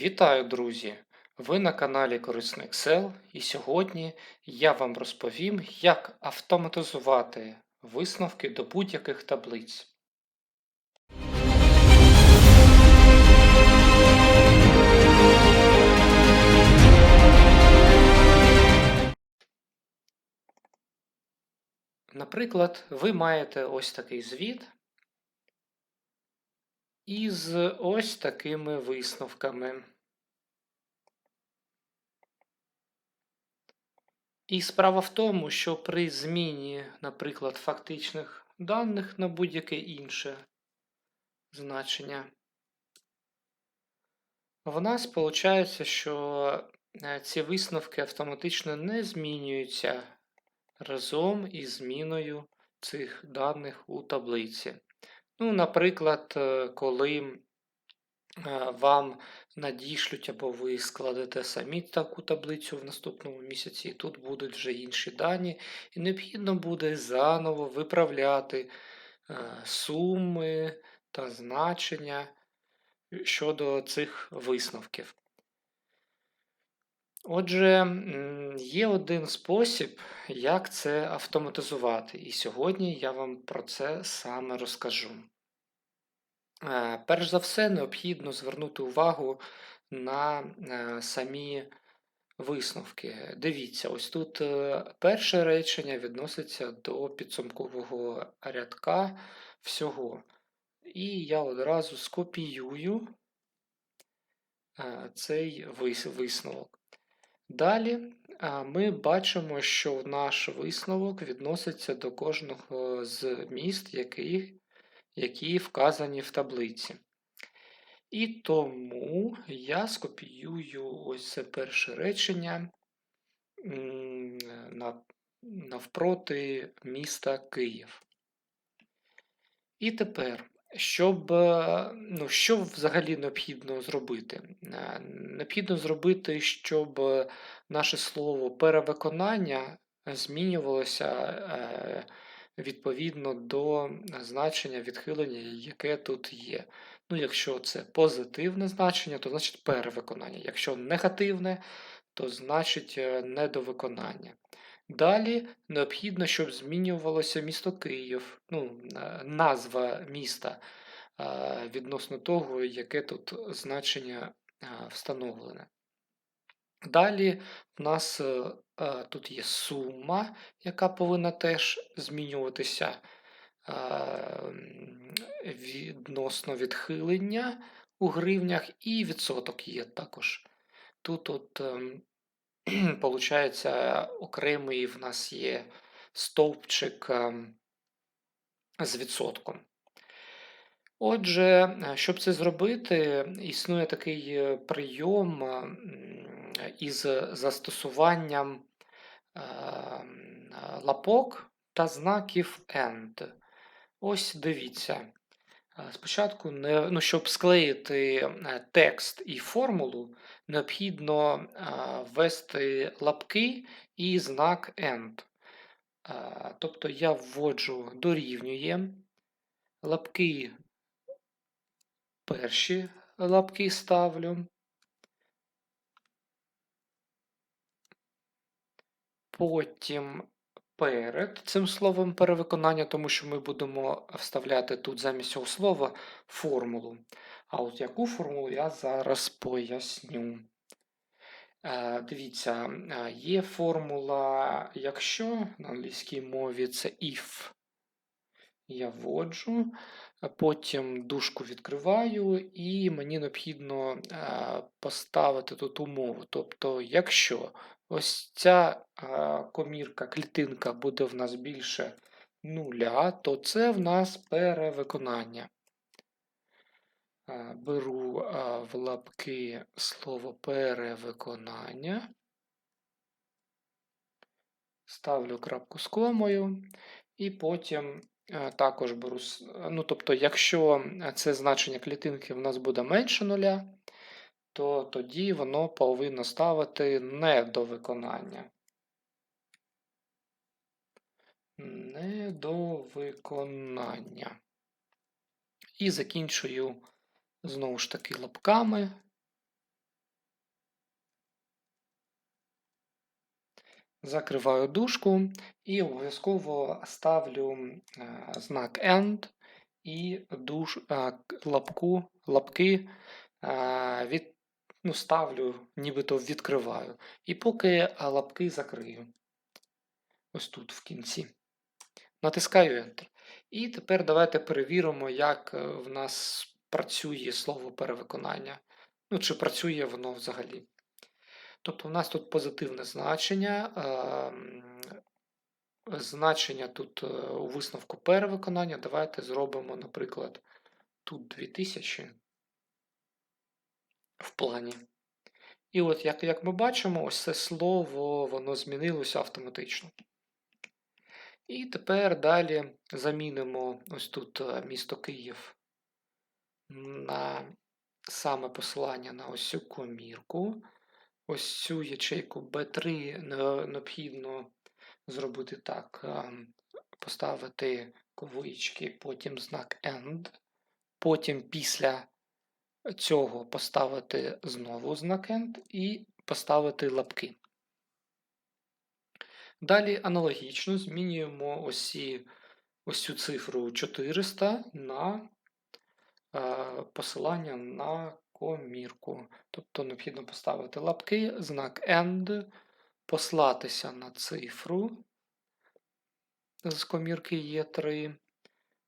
Вітаю, друзі! Ви на каналі Корисний Excel, і сьогодні я вам розповім, як автоматизувати висновки до будь-яких таблиць. Наприклад, ви маєте ось такий звіт із ось такими висновками. І справа в тому, що при зміні, наприклад, фактичних даних на будь-яке інше значення, в нас виходить, що е, ці висновки автоматично не змінюються разом із зміною цих даних у таблиці. Ну, Наприклад, е, коли е, вам надішлють або ви складете самі таку таблицю в наступному місяці, і тут будуть вже інші дані, і необхідно буде заново виправляти е, суми та значення щодо цих висновків. Отже, є один спосіб, як це автоматизувати, і сьогодні я вам про це саме розкажу. Е, перш за все, необхідно звернути увагу на е, самі висновки. Дивіться, ось тут е, перше речення відноситься до підсумкового рядка всього. І я одразу скопіюю цей висновок. Далі ми бачимо, що наш висновок відноситься до кожного з міст, який які вказані в таблиці. І тому я скопіюю ось це перше речення навпроти міста Київ. І тепер, щоб, ну, що взагалі необхідно зробити? Е, необхідно зробити, щоб наше слово перевиконання змінювалося е, відповідно до значення відхилення, яке тут є. Ну, Якщо це позитивне значення, то значить перевиконання. Якщо негативне, то значить е, недовиконання. Далі необхідно, щоб змінювалося місто Київ, ну, назва міста відносно того, яке тут значення встановлене. Далі в нас е, е, тут є сума, яка повинна теж змінюватися е, відносно відхилення у гривнях, і відсоток є також. Тут, от, виходить, окремий в нас є стовпчик з відсотком. Отже, щоб це зробити, існує такий прийом із застосуванням ем, лапок та знаків AND. Ось дивіться. Е, спочатку, ну, щоб склеїти е, текст і формулу, необхідно е, ввести лапки і знак AND. Тобто я вводжу дорівнює, лапки перші лапки ставлю, Потім перед цим словом перевиконання, тому що ми будемо вставляти тут замість цього слова формулу. А от яку формулу я зараз поясню. Е, дивіться, е, є формула, якщо на англійській мові це if. Я вводжу, потім дужку відкриваю, і мені необхідно е, поставити тут умову. Тобто, якщо ось ця комірка, клітинка буде в нас більше нуля, то це в нас перевиконання. Беру в лапки слово перевиконання. Ставлю крапку з комою, і потім також беру, ну тобто, якщо це значення клітинки в нас буде менше нуля, то тоді воно повинно ставити не до виконання. Не до виконання. І закінчую знову ж таки лапками. Закриваю дужку і обов'язково ставлю е, знак AND і душ, е, лапку, лапки е, від, ну, ставлю, нібито відкриваю. І поки лапки закрию. Ось тут в кінці. Натискаю Enter. І тепер давайте перевіримо, як в нас працює слово перевиконання. Ну, чи працює воно взагалі. Тобто, в нас тут позитивне значення. ем, Значення тут е, у висновку перевиконання. Давайте зробимо, наприклад, тут 2000 в плані. І от як, як ми бачимо, ось це слово воно змінилося автоматично. І тепер далі замінимо ось тут е, місто Київ на саме посилання на ось цю комірку. Ось цю ячейку B3 необхідно зробити так: ем, поставити ковички, потім знак AND, потім після цього поставити знову знак AND і поставити лапки. Далі аналогічно змінюємо ось, ці- ось цю цифру 400 на е, посилання на комірку. Тобто необхідно поставити лапки, знак AND, послатися на цифру з комірки є 3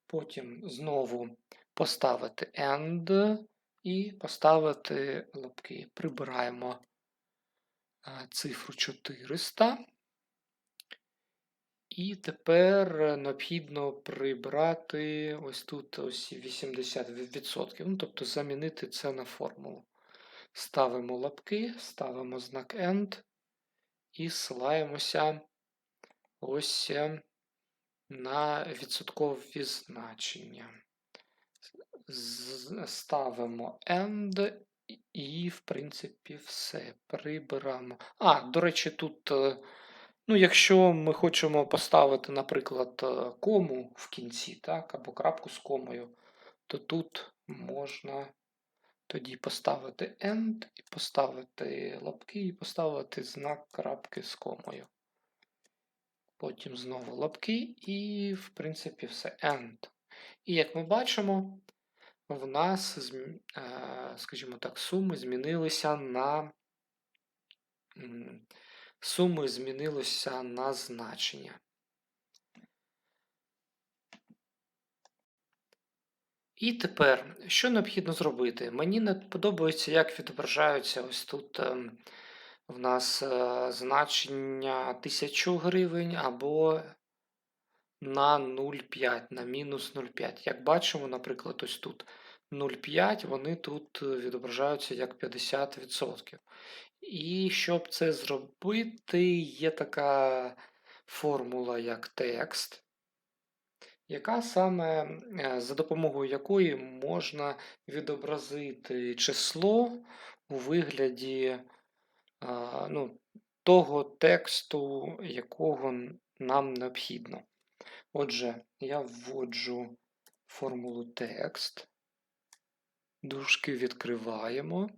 потім знову поставити AND і поставити лапки. Прибираємо е, цифру 400. І тепер е, необхідно прибрати ось тут ось 80%. Ну, тобто замінити це на формулу. Ставимо лапки, ставимо знак AND і ссилаємося ось е, на відсоткові значення. Ставимо AND і, в принципі, все. Прибираємо. А, до речі, тут. Ну, якщо ми хочемо поставити, наприклад, е, кому в кінці, так, або крапку з комою, то тут можна тоді поставити end, і поставити лапки, і поставити знак крапки з комою. Потім знову лапки, і, в принципі, все end. І як ми бачимо, в нас, е, скажімо так, суми змінилися на. Суми змінилося на значення. І тепер, що необхідно зробити? Мені не подобається, як відображаються ось тут ем, в нас е, значення 1000 гривень або на 0,5, на мінус 0,5. Як бачимо, наприклад, ось тут 0,5, вони тут е, відображаються як 50%. І щоб це зробити, є така формула, як текст, яка саме е, за допомогою якої можна відобразити число у вигляді ну, того тексту, якого нам необхідно. Отже, я вводжу формулу текст, дужки відкриваємо.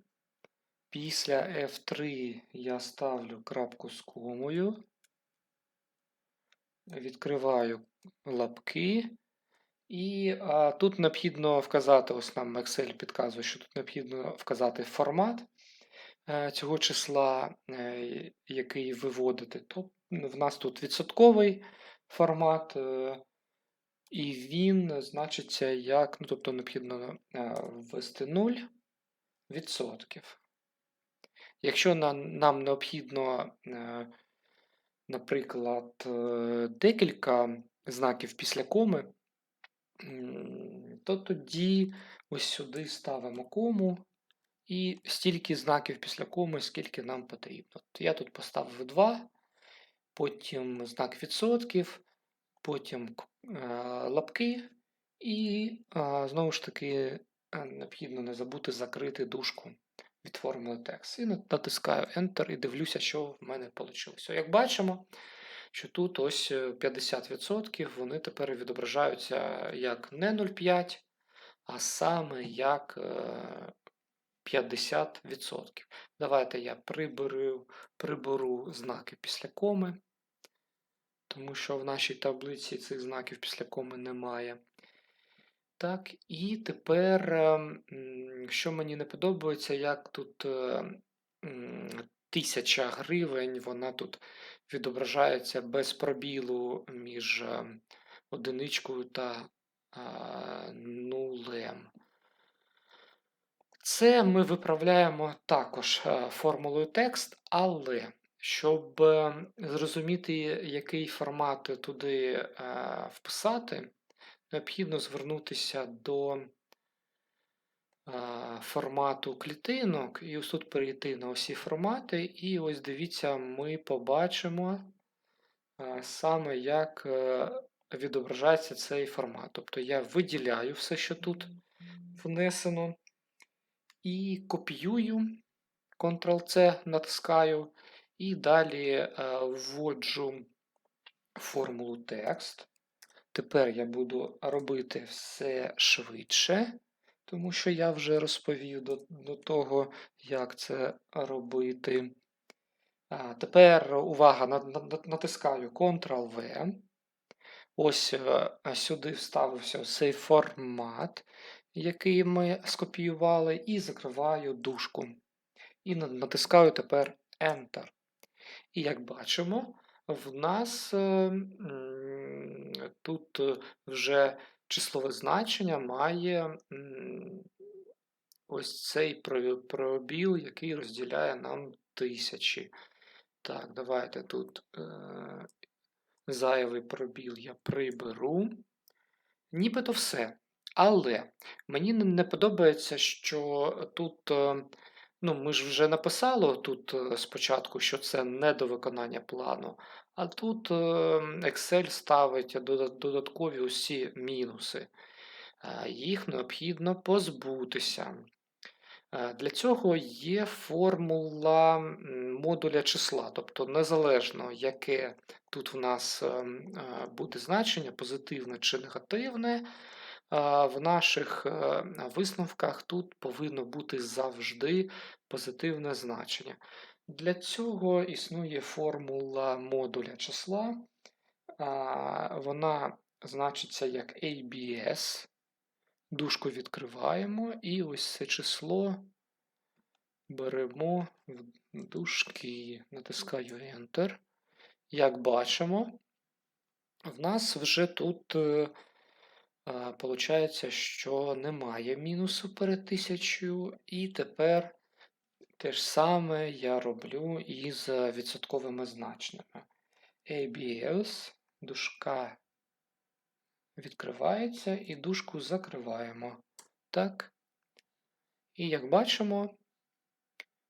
Після F3 я ставлю крапку з комою, відкриваю лапки. І а, тут необхідно вказати, ось нам Excel підказує, що тут необхідно вказати формат е, цього числа, е, який виводити. Тобто в нас тут відсотковий формат, е, і він значиться як, ну, тобто необхідно е, ввести 0 відсотків. Якщо нам, необхідно, е, наприклад, е, декілька знаків після коми, то тоді ось сюди ставимо кому і стільки знаків після коми, скільки нам потрібно. От Я тут поставив 2, потім знак відсотків, потім е, лапки, і знову ж таки необхідно не забути закрити дужку від формули текст. І натискаю Enter і дивлюся, що в мене вийшло. Як бачимо, що тут ось е, 50% вони тепер відображаються як не 0,5, а саме як е, 50%. Давайте я приберу, приберу знаки після коми. тому що в нашій таблиці цих знаків після коми немає. Так, і тепер, ем, що мені не подобається, як тут е, 1000 гривень, вона тут відображається без пробілу між е, одиничкою та нулем. Це ми виправляємо також е, формулою текст, але щоб е, зрозуміти, який формат туди е, вписати, необхідно звернутися до формату клітинок, і ось тут перейти на усі формати, і ось дивіться, ми побачимо саме, як е, відображається цей формат. Тобто я виділяю все, що тут внесено, і копіюю, Ctrl-C натискаю, і далі е, вводжу формулу текст. Тепер я буду робити все швидше, тому що я вже розповів до, до того, як це робити. А, тепер увага, на- на- натискаю Ctrl-V. Ось е, сюди вставився цей формат, який ми скопіювали, і закриваю дужку. І натискаю тепер Enter. І як бачимо, в нас е, тут е, вже числове значення має ось цей пробіл, який розділяє нам тисячі. Так, давайте тут е, зайвий пробіл я приберу. Нібито все. Але мені не подобається, що тут, е, ну, ми ж вже написали тут е, спочатку, що це не до виконання плану, а тут е, Excel ставить додаткові усі мінуси. Е, Їх необхідно позбутися. Е, Для цього є формула модуля числа, тобто незалежно, яке тут в нас ем, буде значення, позитивне чи негативне, в наших е, висновках тут повинно бути завжди позитивне значення. Для цього існує формула модуля числа. Вона значиться як ABS. Дужку відкриваємо, і ось це число беремо в дужки, натискаю Enter. Як бачимо, в нас вже тут е, Получається, що немає мінусу перед тисячою, і тепер те ж саме я роблю із відсотковими значеннями. ABS, дужка відкривається і дужку закриваємо. Так. І як бачимо,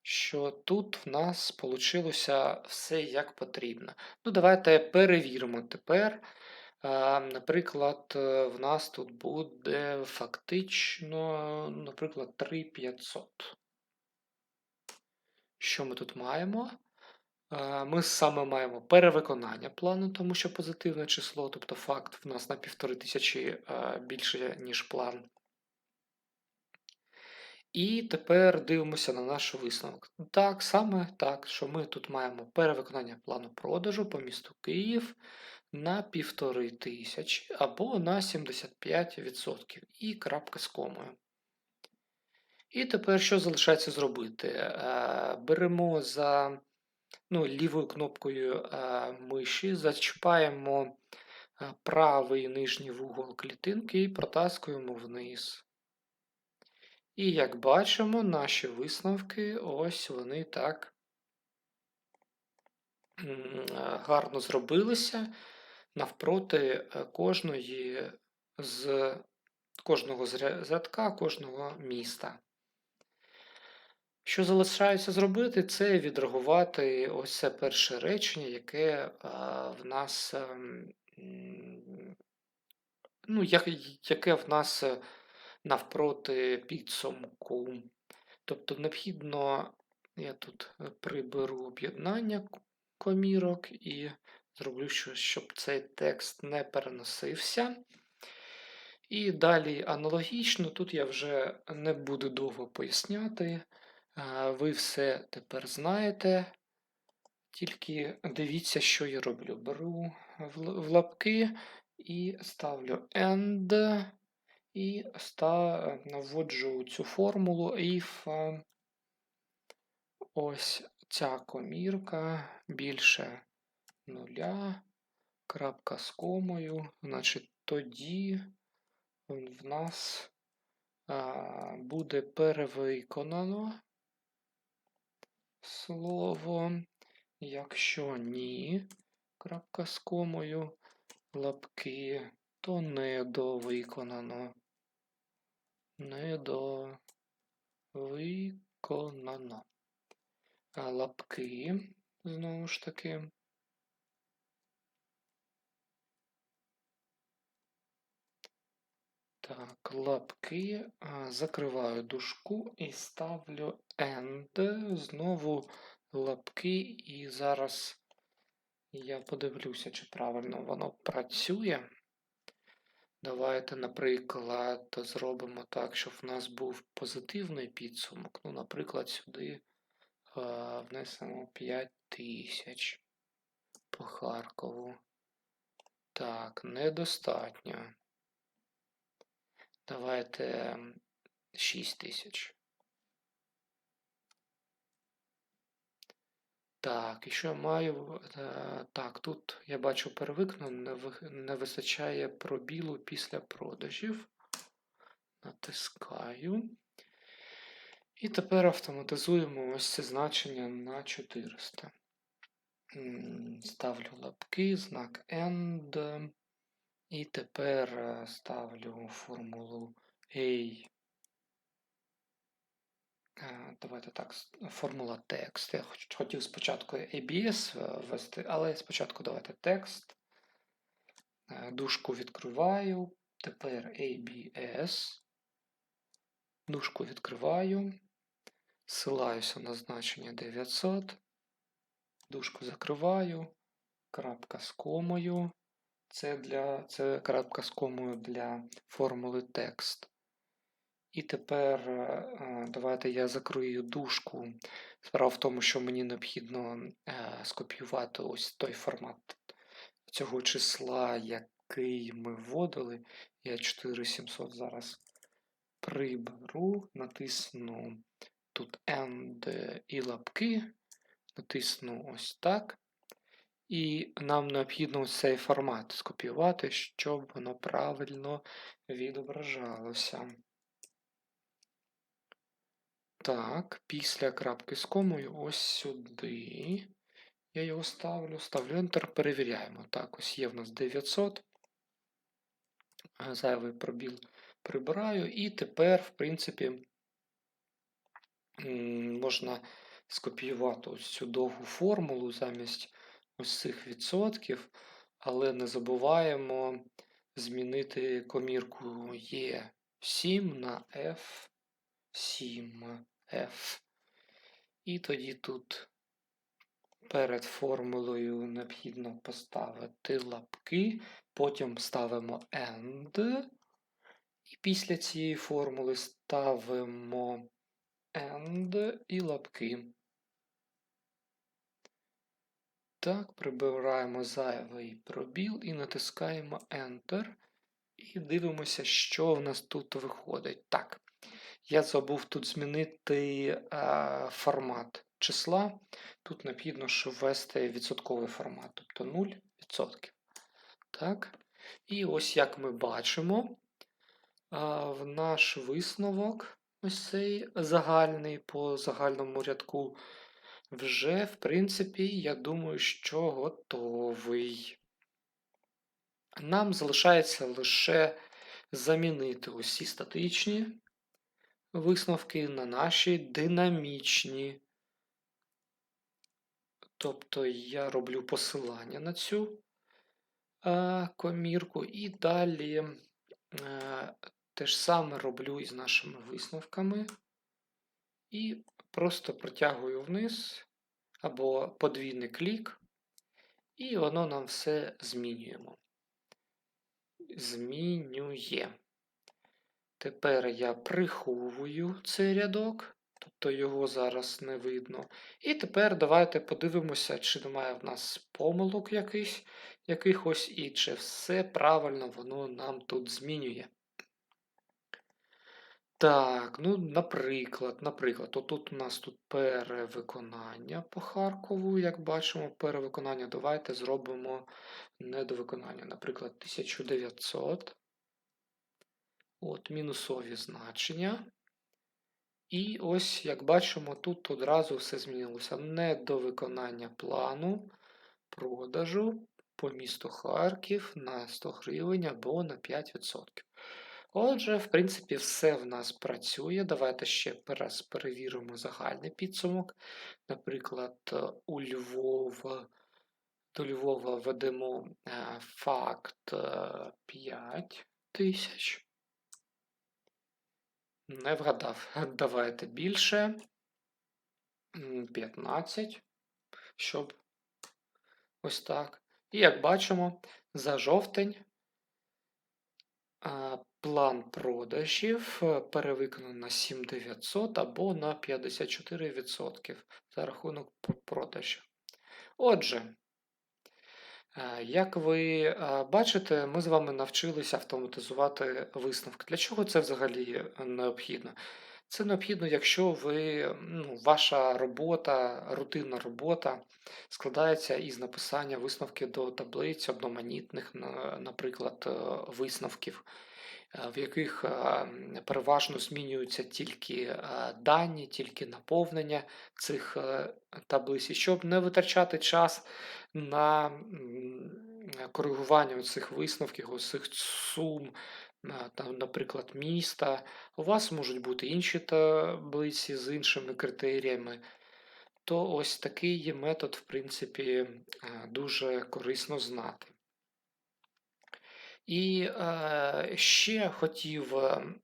що тут в нас вийшло все як потрібно. Ну, давайте перевіримо тепер. Наприклад, е, в нас тут буде фактично, наприклад, 3500. Що ми тут маємо? Ми саме маємо перевиконання плану, тому що позитивне число, тобто факт в нас на 1500 а, більше, ніж план. І тепер дивимося на наш висновок. Так, саме так, що ми тут маємо перевиконання плану продажу по місту Київ на 1500 або на 75% і крапка з комою. І тепер що залишається зробити? Е, Беремо за ну, лівою кнопкою е, миші, зачіпаємо е, правий нижній вугол клітинки і протаскуємо вниз. І як бачимо, наші висновки, ось вони так гарно зробилися навпроти е, кожної з кожного зря- рядка, кожного міста. Що залишається зробити, це відреагувати ось це перше речення, яке е, в нас ем, ну, як- яке в нас е, навпроти підсумку. Тобто необхідно, я тут приберу об'єднання комірок і зроблю, що- щоб цей текст не переносився. І далі аналогічно, тут я вже не буду довго поясняти. Ви все тепер знаєте. Тільки дивіться, що я роблю. Беру в лапки і ставлю and і ста... вводжу цю формулу if ось ця комірка більше нуля, крапка з комою, значить тоді в нас а, буде перевиконано слово. Якщо ні, крапка з комою, лапки, то недовиконано. Недовиконано. А лапки, знову ж таки. Так, лапки, закриваю дужку і ставлю end. Знову лапки, і зараз я подивлюся, чи правильно воно працює. Давайте, наприклад, зробимо так, щоб в нас був позитивний підсумок. Ну, наприклад, сюди е, внесемо 5 тисяч по Харкову. Так, недостатньо. Давайте 6 тисяч. Так, і що я маю? Е, Так, тут я бачу перевикну, не вистачає пробілу після продажів. Натискаю. І тепер автоматизуємо ось це значення на 400. Ставлю лапки, знак AND. І тепер е, ставлю формулу A. Е, Давайте так, формула текст. Я хотів спочатку ABS е, ввести, але спочатку давайте текст. Дужку відкриваю. Тепер ABS. Дужку відкриваю. Ссилаюся на значення 900. Дужку закриваю. Крапка з комою. Це, для, це крапка з комою для формули текст. І тепер е, давайте я закрию дужку. Справа в тому, що мені необхідно е, скопіювати ось той формат цього числа, який ми вводили. Я 4700 зараз приберу, натисну тут end і лапки, натисну ось так. І нам необхідно цей формат скопіювати, щоб воно правильно відображалося. Так, після крапки з комою ось сюди. Я його ставлю, ставлю Enter, перевіряємо. Так, ось є в нас 900. Е, Зайвий пробіл прибираю. І тепер, в принципі, можна скопіювати ось цю довгу формулу замість ось цих відсотків, але не забуваємо змінити комірку E7 на F7. F. І тоді тут перед формулою необхідно поставити лапки, потім ставимо AND. І після цієї формули ставимо AND і лапки. Так, прибираємо зайвий пробіл і натискаємо Enter. І дивимося, що в нас тут виходить. Так, я забув тут змінити е, формат числа. Тут необхідно ввести відсотковий формат, тобто 0%. Так. І ось як ми бачимо, а, в наш висновок, ось цей загальний по загальному рядку, вже, в принципі, я думаю, що готовий. Нам залишається лише замінити усі статичні висновки на наші динамічні. Тобто я роблю посилання на цю е, комірку і далі е, те ж саме роблю із нашими висновками. І просто протягую вниз або подвійний клік, і воно нам все змінюємо. Змінює. Тепер я приховую цей рядок тобто його зараз не видно. І тепер давайте подивимося, чи немає в нас помилок якихось, якихось і чи все правильно воно нам тут змінює. Так, ну, наприклад, наприклад, отут у нас тут перевиконання по Харкову, як бачимо, перевиконання. Давайте зробимо недовиконання. Наприклад, 1900. От, мінусові значення. І ось, як бачимо, тут одразу все змінилося. Недовиконання плану продажу по місту Харків на 100 гривень або на 5%. Отже, в принципі, все в нас працює. Давайте ще раз перевіримо загальний підсумок. Наприклад, у Львова, до Львова ведемо е, факт е, 5 тисяч. Не вгадав. Давайте більше. 15, щоб ось так. І як бачимо, за жовтень а, план продажів е, перевиконано на 7900 або на 54% за рахунок продажів. Отже, е, як ви е, бачите, ми з вами навчилися автоматизувати висновки. Для чого це взагалі необхідно? Це необхідно, якщо ви, ну, ваша робота, рутинна робота складається із написання висновків до таблиць одноманітних, наприклад, висновків, в яких е, переважно змінюються тільки е, дані, тільки наповнення цих е, таблиць. Щоб не витрачати час на коригування цих висновків, цих сум, там, наприклад, міста, у вас можуть бути інші таблиці з іншими критеріями, то ось такий є метод, в принципі, е, дуже корисно знати. І е, ще хотів, е,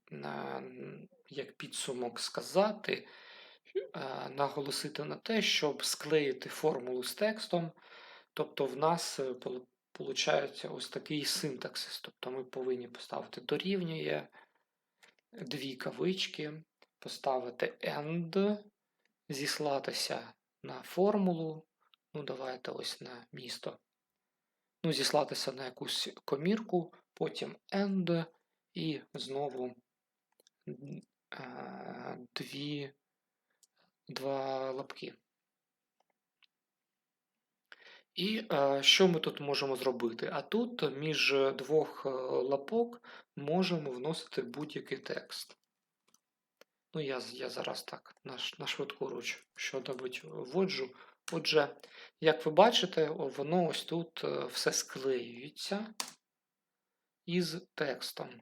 як підсумок сказати, е, наголосити на те, щоб склеїти формулу з текстом. Тобто в нас е, ось такий синтаксис. Тобто ми повинні поставити дорівнює дві кавички, поставити end, зіслатися на формулу. Ну, давайте ось на місто. Ну, зіслатися на якусь комірку, потім end і знову е, дві, два лапки. І е, що ми тут можемо зробити? А тут між двох е, лапок можемо вносити будь-який текст. Ну, я, я зараз так на, на швидку руч що-небудь вводжу. Отже, як ви бачите, воно ось тут е, все склеюється із текстом.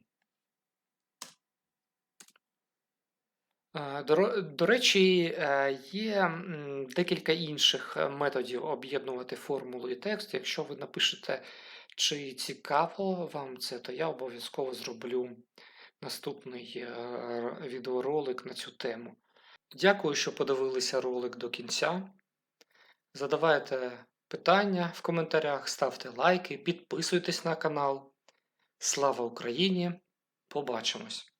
Е, До, речі, е, є декілька інших методів об'єднувати формулу і текст. Якщо ви напишете, чи цікаво вам це, то я обов'язково зроблю наступний відеоролик на цю тему. Дякую, що подивилися ролик до кінця. Задавайте питання в коментарях, ставте лайки, підписуйтесь на канал. Слава Україні! Побачимось!